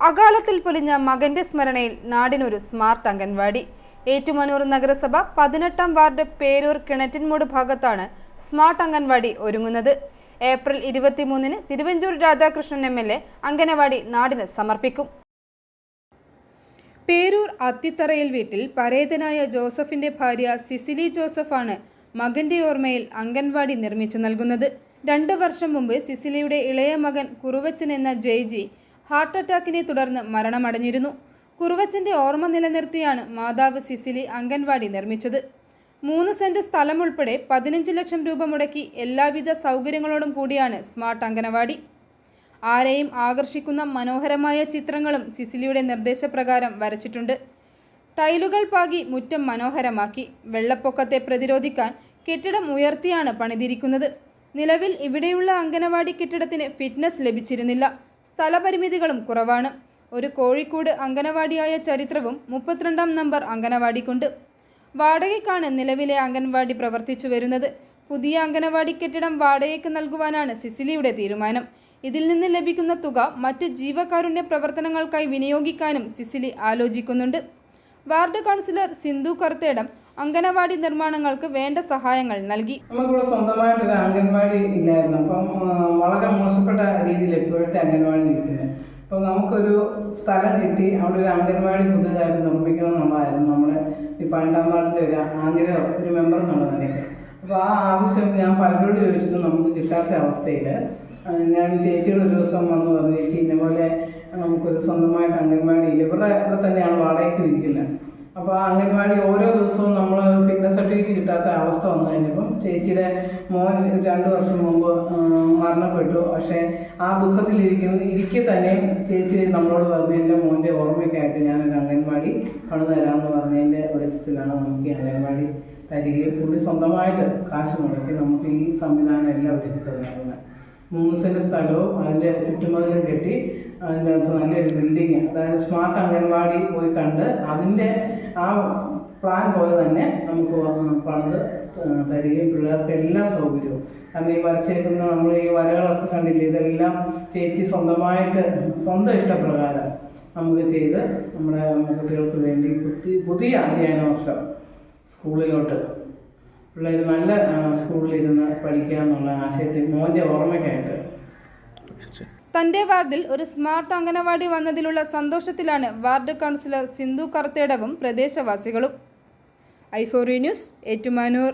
അകാലത്തിൽ പൊലിഞ്ഞ മകന്റെ സ്മരണയിൽ നാടിനൊരു സ്മാർട്ട് അംഗൻവാടി. ഏറ്റുമാനൂർ നഗരസഭ പതിനെട്ടാം വാർഡ് പേരൂർ കിണറ്റിൻമൂട് ഭാഗത്താണ് സ്മാർട്ട് അംഗൻവാടി ഒരുങ്ങുന്നത്. ഏപ്രിൽ ഇരുപത്തിമൂന്നിന് Thiruvanchoor Radhakrishnan M L A anganwadi നാടിന് സമർപ്പിക്കും. പേരൂർ അത്തിത്തറയിൽ വീട്ടിൽ പരേതനായ ജോസഫിന്റെ ഭാര്യ സിസിലി ജോസഫാണ് മകന്റെ ഓർമ്മയിൽ അംഗൻവാടി നിർമ്മിച്ചു നൽകുന്നത്. രണ്ട് വർഷം മുമ്പ് സിസിലിയുടെ ഇളയ മകൻ കുറുവച്ചൻ എന്ന ജയ്ജി ഹാർട്ട് അറ്റാക്കിനെ തുടർന്ന് മരണമടഞ്ഞിരുന്നു. കുറുവച്ചന്റെ ഓർമ്മ നിലനിർത്തിയാണ് മാതാവ് സിസിലി അംഗൻവാടി നിർമ്മിച്ചത്. മൂന്ന് സെന്റ് സ്ഥലം ഉൾപ്പെടെ പതിനഞ്ച് ലക്ഷം രൂപ മുടക്കി എല്ലാവിധ സൗകര്യങ്ങളോടും കൂടിയാണ് സ്മാർട്ട് അംഗനവാടി. ആരെയും ആകർഷിക്കുന്ന മനോഹരമായ ചിത്രങ്ങളും സിസിലിയുടെ നിർദ്ദേശപ്രകാരം വരച്ചിട്ടുണ്ട്. ടൈലുകൾ പാകി മുറ്റം മനോഹരമാക്കി. വെള്ളപ്പൊക്കത്തെ പ്രതിരോധിക്കാൻ കെട്ടിടം ഉയർത്തിയാണ് പണിതിരിക്കുന്നത്. നിലവിൽ ഇവിടെയുള്ള അംഗനവാടി കെട്ടിടത്തിന് ഫിറ്റ്നസ് ലഭിച്ചിരുന്നില്ല. സ്ഥലപരിമിതികളും കുറവാണ്. ഒരു കോഴിക്കോട് അംഗനവാടിയായ ചരിത്രവും മുപ്പത്തിരണ്ടാം നമ്പർ അംഗനവാടിക്കുണ്ട്. വാടകയ്ക്കാണ് നിലവിലെ അംഗൻവാടി പ്രവർത്തിച്ചു വരുന്നത്. പുതിയ അംഗനവാടി കെട്ടിടം വാടകയ്ക്ക് നൽകുവാനാണ് സിസിലിയുടെ തീരുമാനം. ഇതിൽ നിന്ന് ലഭിക്കുന്ന തുക മറ്റ് ജീവകാരുണ്യ പ്രവർത്തനങ്ങൾക്കായി വിനിയോഗിക്കാനും സിസിലി ആലോചിക്കുന്നുണ്ട്. വാർഡ് കൗൺസിലർ സിന്ധു കർത്തേടം അംഗനവാടി നിർമ്മാണങ്ങൾക്ക് വേണ്ട സഹായങ്ങൾ നൽകി. നമുക്കിവിടെ സ്വന്തമായിട്ടൊരു അംഗൻവാടി ഇല്ലായിരുന്നു. അപ്പം വളരെ രീതിയിൽ ഇപ്പോഴത്തെ അംഗൻവാടി നിൽക്കുന്നത് അപ്പോൾ നമുക്കൊരു സ്ഥലം കിട്ടി അവിടെ ഒരു അംഗൻവാടി പുതുതായിട്ട് നിർമ്മിക്കണം എന്നുള്ളതായിരുന്നു നമ്മുടെ ഈ പണ്ടാം വാർഡിലെ ഒരു ആഗ്രഹം ഒരു മെമ്പർ എന്നുള്ള നിലയ്ക്ക്. അപ്പോൾ ആ ആവശ്യം ഞാൻ പലരോട് ചോദിച്ചിട്ട് നമുക്ക് കിട്ടാത്ത അവസ്ഥയിൽ. ഞാൻ ചേച്ചിയുടെ ഒരു ദിവസം വന്ന് പറഞ്ഞു ചേച്ചി ഇന്നപോലെ നമുക്കൊരു സ്വന്തമായിട്ട് അംഗൻവാടി ഇല്ല ഇവരുടെ ഇവിടെ തന്നെയാണ് വാടകയ്ക്ക് ഇരിക്കുന്നത് അപ്പോൾ അംഗൻവാടി ഓരോ ദിവസവും നമ്മൾ ഫിറ്റ്നസ് സർട്ടിഫിക്കറ്റ് കിട്ടാത്ത അവസ്ഥ വന്നു കഴിഞ്ഞപ്പം ചേച്ചിയുടെ മോൻ രണ്ട് വർഷം മുമ്പ് മരണപ്പെട്ടു. പക്ഷേ ആ ദുഃഖത്തിലിരിക്കുന്ന ഇരിക്കെ തന്നെ ചേച്ചി നമ്മളോട് പറഞ്ഞു എന്റെ മോന്റെ ഓർമ്മയ്ക്കായിട്ട് ഞാനൊരു അംഗൻവാടി പണിത് തരാമെന്ന് പറഞ്ഞതിന്റെ വെളിച്ചത്തിലാണ് നമുക്ക് അംഗൻവാടി തരികയും പുള്ളി സ്വന്തമായിട്ട് കാശ് മുടക്കി നമുക്ക് ഈ സംവിധാനം എല്ലാം ഒരുക്കി തന്നെ മൂന്ന് സെന്റ് സ്ഥലവും അതിന്റെ ചുറ്റുമതിലും കെട്ടി അതിന്റെ അകത്ത് നല്ലൊരു അതായത് സ്മാർട്ട് അംഗൻവാടി പോയി കണ്ട് അതിന്റെ ആ പ്ലാൻ പോലെ തന്നെ നമുക്ക് പണിത് തരികയും പിള്ളേർക്ക് എല്ലാ സൗകര്യവും. കാരണം ഈ വരച്ചേക്കുന്ന നമ്മൾ ഈ വരകളൊക്കെ കണ്ടില്ലേ ഇതെല്ലാം ചേച്ചി സ്വന്തമായിട്ട് സ്വന്തം ഇഷ്ടപ്രകാരം നമുക്ക് ചെയ്ത് നമ്മുടെ കുട്ടികൾക്ക് വേണ്ടി പുതിയ പുതിയ അധ്യയന വർഷം സ്കൂളിലോട്ട്. പിള്ളേർ നല്ല സ്കൂളിലിരുന്ന് പഠിക്കുക എന്നുള്ള ആശയത്തിൽ മോന്റെ ഓർമ്മയ്ക്കായിട്ട് തന്റെ വാർഡിൽ ഒരു സ്മാർട്ട് അംഗനവാടി വന്നതിലുള്ള സന്തോഷത്തിലാണ് വാർഡ് കൗൺസിലർ സിന്ധു കർത്തേടവും പ്രദേശവാസികളും. ഐഫോറി ന്യൂസ് ഏറ്റുമാനൂർ.